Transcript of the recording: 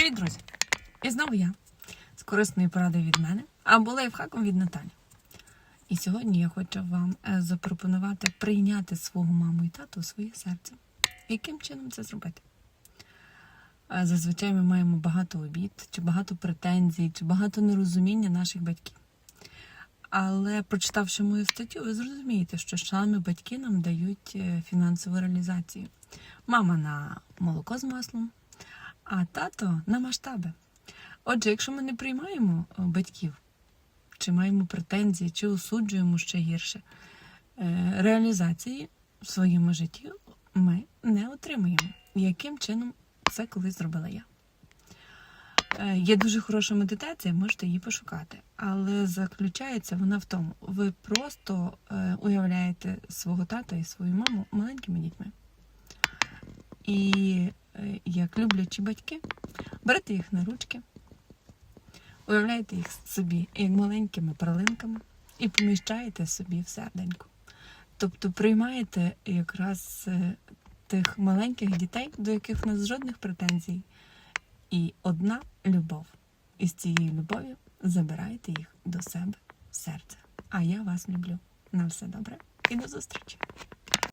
Привіт, друзі! І знову я з корисною порадою від мене, або лайфхаком від Наталі. І сьогодні я хочу вам е, запропонувати прийняти свого маму і тату у своє серце. Яким чином це зробити? Е, Зазвичай ми маємо багато обід, чи багато претензій, чи багато нерозуміння наших батьків. Але прочитавши мою статтю, ви зрозумієте, що саме батьки нам дають е, фінансову реалізацію. Мама на молоко з маслом, а тато на масштаби. Отже, якщо ми не приймаємо е, батьків, чи маємо претензії, чи осуджуємо ще гірше, е, реалізації в своєму житті ми не отримуємо. Яким чином це колись зробила я? Е, Є дуже хороша медитація, можете її пошукати. Але заключається вона в тому, ви просто уявляєте свого тата і свою маму маленькими дітьми. І як люблячі батьки, берете їх на ручки, уявляєте їх собі як маленькими пралинками і поміщаєте собі в серденько. Тобто приймаєте якраз е, тих маленьких дітей, до яких в нас жодних претензій, і одна любов. І з цією любов'ю забираєте їх до себе в серце. А я вас люблю. На все добре і до зустрічі!